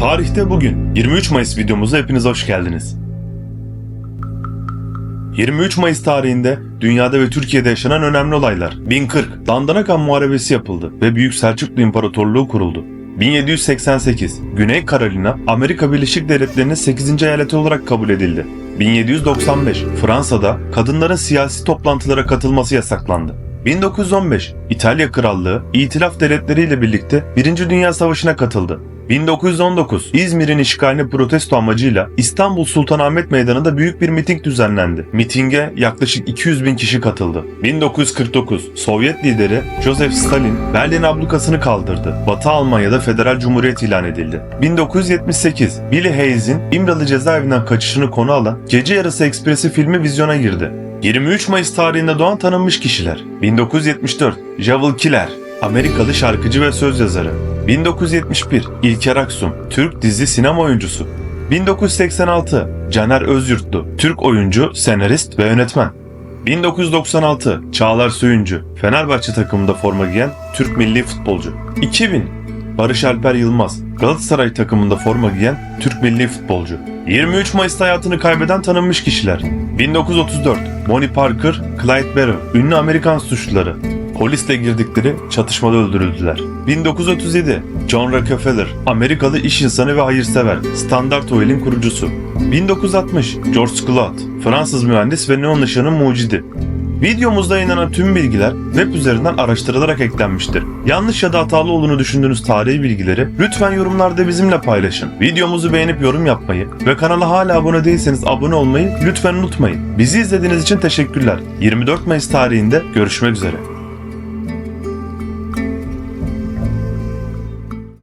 Tarihte bugün 23 Mayıs videomuza hepiniz hoş geldiniz. 23 Mayıs tarihinde dünyada ve Türkiye'de yaşanan önemli olaylar. 1040 Dandanakan Muharebesi yapıldı ve Büyük Selçuklu İmparatorluğu kuruldu. 1788 Güney Carolina Amerika Birleşik Devletleri'nin 8. eyaleti olarak kabul edildi. 1795 Fransa'da kadınların siyasi toplantılara katılması yasaklandı. 1915 İtalya Krallığı İtilaf Devletleri ile birlikte 1. Dünya Savaşı'na katıldı. 1919 İzmir'in işgalini protesto amacıyla İstanbul Sultanahmet Meydanı'nda büyük bir miting düzenlendi. Mitinge yaklaşık 200 bin kişi katıldı. 1949 Sovyet lideri Joseph Stalin Berlin ablukasını kaldırdı. Batı Almanya'da federal cumhuriyet ilan edildi. 1978 Billy Hayes'in İmralı cezaevinden kaçışını konu alan Gece Yarısı Ekspresi filmi vizyona girdi. 23 Mayıs tarihinde doğan tanınmış kişiler. 1974 Javel Killer Amerikalı şarkıcı ve söz yazarı. 1971 İlker Aksum, Türk dizi sinema oyuncusu. 1986 Caner Özyurtlu, Türk oyuncu, senarist ve yönetmen. 1996 Çağlar Söyüncü, Fenerbahçe takımında forma giyen Türk milli futbolcu. 2000 Barış Alper Yılmaz, Galatasaray takımında forma giyen Türk milli futbolcu. 23 Mayıs'ta hayatını kaybeden tanınmış kişiler. 1934 Bonnie Parker, Clyde Barrow, ünlü Amerikan suçluları. Polisle girdikleri çatışmada öldürüldüler. 1937 John Rockefeller, Amerikalı iş insanı ve hayırsever, Standard Oil'in kurucusu. 1960 George Cloud, Fransız mühendis ve neon ışığının mucidi. Videomuzda yayınlanan tüm bilgiler web üzerinden araştırılarak eklenmiştir. Yanlış ya da hatalı olduğunu düşündüğünüz tarihi bilgileri lütfen yorumlarda bizimle paylaşın. Videomuzu beğenip yorum yapmayı ve kanala hala abone değilseniz abone olmayı lütfen unutmayın. Bizi izlediğiniz için teşekkürler. 24 Mayıs tarihinde görüşmek üzere.